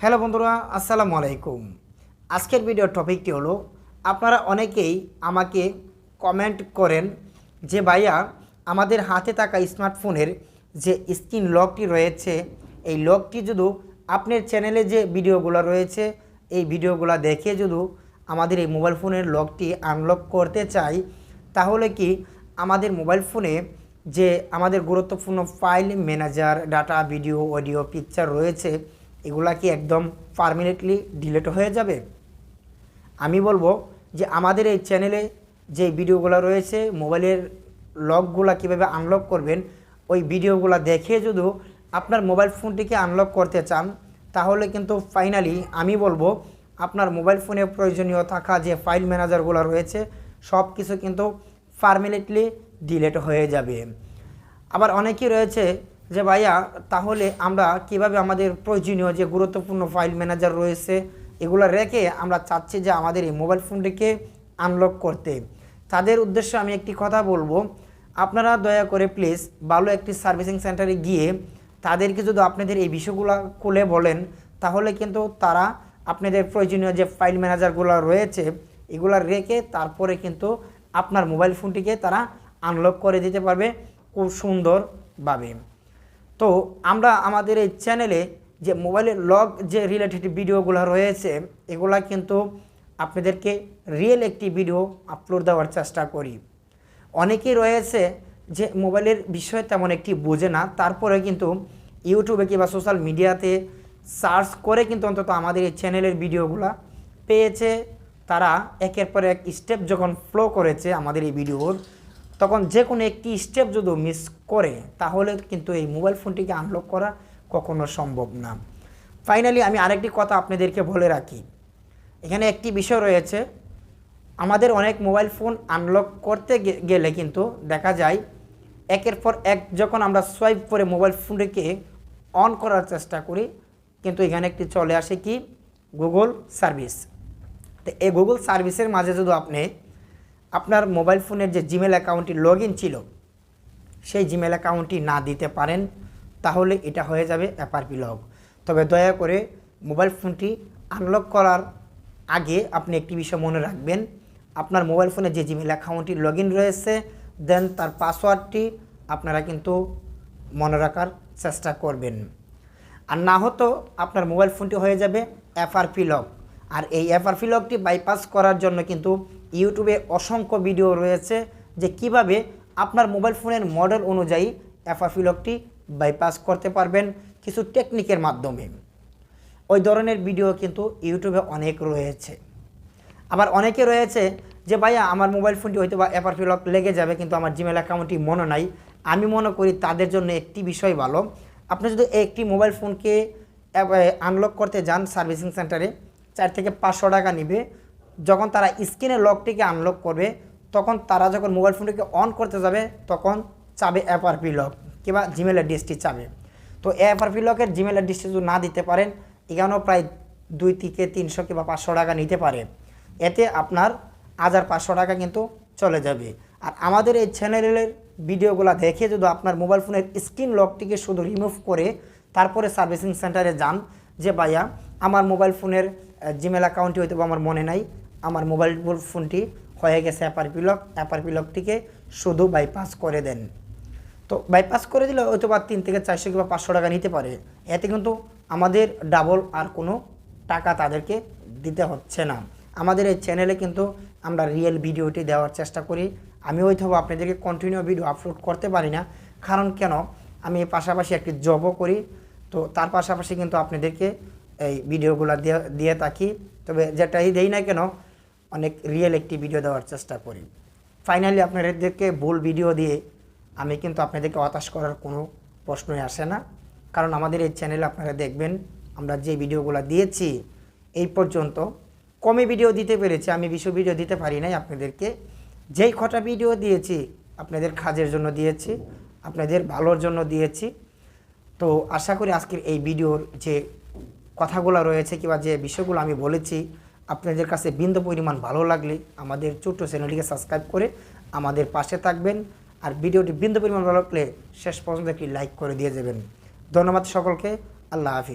Hello বন্ধুরা, আসসালামু আলাইকুম। আজকের ভিডিওর টপিকটি হলো, আপনারা অনেকেই আমাকে কমেন্ট করেন যে, ভাইয়া, আমাদের হাতে থাকা স্মার্টফোনের যে স্ক্রিন লকটি রয়েছে, এই লকটি যদি আপনার চ্যানেলে যে ভিডিওগুলো রয়েছে, এই ভিডিওগুলো দেখে যদি আমাদের এই মোবাইল ফোনের লকটি আনলক করতে চাই, তাহলে কি আমাদের মোবাইল ফোনে যে আমাদের গুরুত্বপূর্ণ file manager data video audio picture রয়েছে এগুলা কি একদম পারমানেন্টলি ডিলেট হয়ে যাবে? আমি বলব যে আমাদের এই চ্যানেলে যে ভিডিওগুলো রয়েছে মোবাইলের লকগুলো কীভাবে আনলক করবেন, ওই ভিডিওগুলো দেখে যদি আপনার মোবাইল ফোনটিকে আনলক করতে চান, তাহলে কিন্তু ফাইনালি আমি বলব আপনার মোবাইল ফোনে প্রয়োজনীয় থাকা যে ফাইল ম্যানেজারগুলো রয়েছে সব কিছু কিন্তু পারমানেন্টলি ডিলেট হয়ে যাবে। আবার অনেকেই রয়েছে যে ভাইয়া, তাহলে আমরা কীভাবে আমাদের প্রয়োজনীয় যে গুরুত্বপূর্ণ ফাইল ম্যানেজার রয়েছে, এগুলো রেখে আমরা চাচ্ছি যে আমাদের এই মোবাইল ফোনটিকে আনলক করতে। তাদের উদ্দেশ্যে আমি একটি কথা বলব। আপনারা দয়া করে প্লিজ ভালো একটি সার্ভিসিং সেন্টারে গিয়ে তাদেরকে যদি আপনাদের এই বিষয়গুলো খুলে বলেন, তাহলে কিন্তু তারা আপনাদের প্রয়োজনীয় যে ফাইল ম্যানেজারগুলো রয়েছে, এগুলো রেখে তারপরে কিন্তু আপনার মোবাইল ফোনটিকে তারা আনলক করে দিতে পারবে খুব সুন্দরভাবে। তো আমরা আমাদের এই চ্যানেলে যে মোবাইলের লগ যে রিলেটেড ভিডিওগুলো রয়েছে, এগুলা কিন্তু আপনাদেরকে রিয়েল একটি ভিডিও আপলোড দেওয়ার চেষ্টা করি। অনেকেই রয়েছে যে মোবাইলের বিষয়ে তেমন একটি বোঝে না, তারপরে কিন্তু ইউটিউবে কিংবা সোশ্যাল মিডিয়াতে সার্চ করে কিন্তু অন্তত আমাদের এই চ্যানেলের ভিডিওগুলা পেয়েছে। তারা একের পর এক স্টেপ যখন ফ্লো করেছে আমাদের এই ভিডিওর তখন যে কোনো একটি স্টেপ যদি মিস করে, তাহলে কিন্তু এই মোবাইল ফোনটিকে আনলক করা কখনো সম্ভব না। ফাইনালি আমি আরেকটি কথা আপনাদেরকে বলে রাখি। এখানে একটি বিষয় রয়েছে। আমাদের অনেক মোবাইল ফোন আনলক করতে গেলে কিন্তু দেখা যায়, একের পর এক যখন আমরা সোয়াইপ করে মোবাইল ফোনটিকে অন করার চেষ্টা করি, কিন্তু এখানে একটি চলে আসে কি? গুগল সার্ভিস তো এই গুগল সার্ভিসের মাঝে যদি আপনি আপনার মোবাইল ফোনের যে জিমেল অ্যাকাউন্টটি লগ ছিল, সেই জিমেল অ্যাকাউন্টটি না দিতে পারেন, তাহলে এটা হয়ে যাবে অ্যাপারপি লগ। তবে দয়া করে মোবাইল ফোনটি আনলক করার আগে আপনি একটি বিষয় মনে রাখবেন, আপনার মোবাইল ফোনে যে জিমেল অ্যাকাউন্টটি লগ রয়েছে, দেন তার পাসওয়ার্ডটি আপনারা কিন্তু মনে রাখার চেষ্টা করবেন। আর না হতো আপনার মোবাইল ফোনটি হয়ে যাবে এফআরপি লক আর এই এফআরপি লকটি বাইপাস করার জন্য কিন্তু ইউটিউবে অসংখ্য ভিডিও রয়েছে যে কীভাবে আপনার মোবাইল ফোনের মডেল অনুযায়ী এফআরপি বাইপাস করতে পারবেন কিছু টেকনিকের মাধ্যমে। ওই ধরনের ভিডিও কিন্তু ইউটিউবে অনেক রয়েছে। আবার অনেকে রয়েছে যে, ভাইয়া, আমার মোবাইল ফোনটি হয়তো বা এফআরপি লক লেগে যাবে, কিন্তু আমার জিমেল অ্যাকাউন্টটি মনে নাই। আমি মনে করি তাদের জন্য একটি বিষয় ভালো। আপনি যদি একটি মোবাইল ফোনকে আনলক করতে যান সার্ভিসিং সেন্টারে, চার থেকে পাঁচশো টাকা নিবে। যখন তারা স্ক্রিনের লকটিকে আনলক করবে, তখন তারা যখন মোবাইল ফোনটিকে অন করতে যাবে, তখন চাবে এফআরপি লক কিংবা জিমেল অ্যাড্রেসটি চাবে। তো এফআরপি লকের জিমেল অ্যাড্রেসটি যদি না দিতে পারেন, এখানেও প্রায় দুই থেকে তিনশো কিংবা পাঁচশো টাকা নিতে পারে। এতে আপনার হাজার পাঁচশো টাকা কিন্তু চলে যাবে। আর আমাদের এই চ্যানেলের ভিডিওগুলো দেখে যদি আপনার মোবাইল ফোনের স্ক্রিন লকটিকে শুধু রিমুভ করে, তারপরে সার্ভিসিং সেন্টারে যান, যে, ভাইয়া, আমার মোবাইল ফোনের জিমেল অ্যাকাউন্টটি হয়তো আমার মনে নাই আমার মোবাইল ফোনটি হয়ে গেছে অ্যাপার লক অ্যাপার লকটিকে শুধু বাইপাস করে দেন। তো বাইপাস করে দিলে হয়তো বা তিন থেকে চারশো কিংবা পাঁচশো টাকা নিতে পারে। এতে কিন্তু আমাদের ডাবল আর কোনো টাকা তাদেরকে দিতে হচ্ছে না। আমাদের এই চ্যানেলে কিন্তু আমরা রিয়েল ভিডিওটি দেওয়ার চেষ্টা করি। আমি হয়তো আপনাদেরকে কন্টিনিউ ভিডিও আপলোড করতে পারি না। কারণ কেন? আমি পাশাপাশি একটি জবও করি। তো তার পাশাপাশি কিন্তু আপনাদেরকে এই ভিডিওগুলো দিয়ে দিয়ে থাকি। তবে যেটাই দেই না কেন অনেক রিয়েল একটি ভিডিও দেওয়ার চেষ্টা করি। ফাইনালি আপনাদেরকে ভুল ভিডিও দিয়ে আমি কিন্তু আপনাদেরকে হতাশ করার কোনো প্রশ্নই আসে না। কারণ আমাদের এই চ্যানেলে আপনারা দেখবেন, আমরা যে ভিডিওগুলো দিয়েছি, এই পর্যন্ত কমে ভিডিও দিতে পেরেছি, আমি বিশ্ব ভিডিও দিতে পারি নাই আপনাদেরকে। যেই কটা ভিডিও দিয়েছি, আপনাদের কাজের জন্য দিয়েছি, আপনাদের ভালোর জন্য দিয়েছি। তো আশা করি আজকের এই ভিডিওর যে কথাগুলো রয়েছে কিংবা যে বিষয়গুলো আমি বলেছি আপনাদের কাছে বিন্দু পরিমাণ ভালো লাগলে আমাদের ছোট্ট চ্যানেলটিকে সাবস্ক্রাইব করে আমাদের পাশে থাকবেন আর ভিডিওটি বিন্দু পরিমাণ ভালো লাগলে শেষ পর্যন্ত একটি লাইক করে দিয়ে যাবেন। ধন্যবাদ সকলকে। আল্লাহ হাফিজ।